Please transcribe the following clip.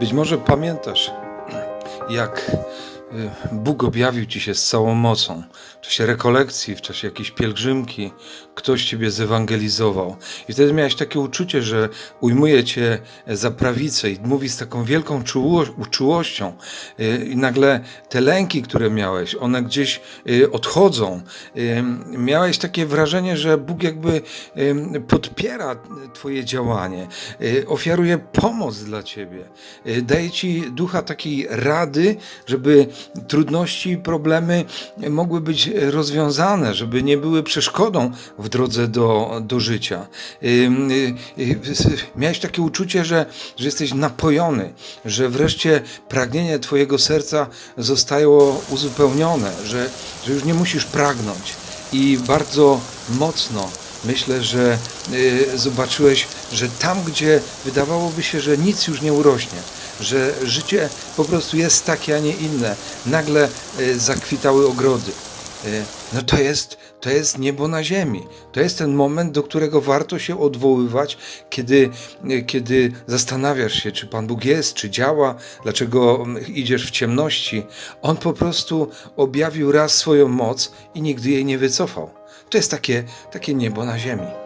Być może pamiętasz, jak Bóg objawił ci się z całą mocą. W czasie rekolekcji, w czasie jakiejś pielgrzymki, ktoś ciebie zewangelizował. I wtedy miałeś takie uczucie, że ujmuje cię za prawicę i mówi z taką wielką czuło, czułością. Y, I nagle te lęki, które miałeś, one gdzieś y, odchodzą. Y, Miałeś takie wrażenie, że Bóg jakby y, podpiera twoje działanie, y, ofiaruje pomoc dla ciebie, y, daje ci ducha takiej rady, żeby trudności i problemy mogły być rozwiązane, żeby nie były przeszkodą w drodze do, do życia. Y, y, y, Miałeś takie uczucie, że, że jesteś napojony, że wreszcie pragnienie twojego serca zostało uzupełnione, że, że już nie musisz pragnąć i bardzo mocno myślę, że zobaczyłeś, że tam, gdzie wydawałoby się, że nic już nie urośnie, że życie po prostu jest takie, a nie inne, nagle y, zakwitały ogrody. Y, no to jest, to jest niebo na ziemi. To jest ten moment, do którego warto się odwoływać, kiedy, y, kiedy zastanawiasz się, czy Pan Bóg jest, czy działa, dlaczego idziesz w ciemności. On po prostu objawił raz swoją moc i nigdy jej nie wycofał. To jest takie, takie niebo na ziemi.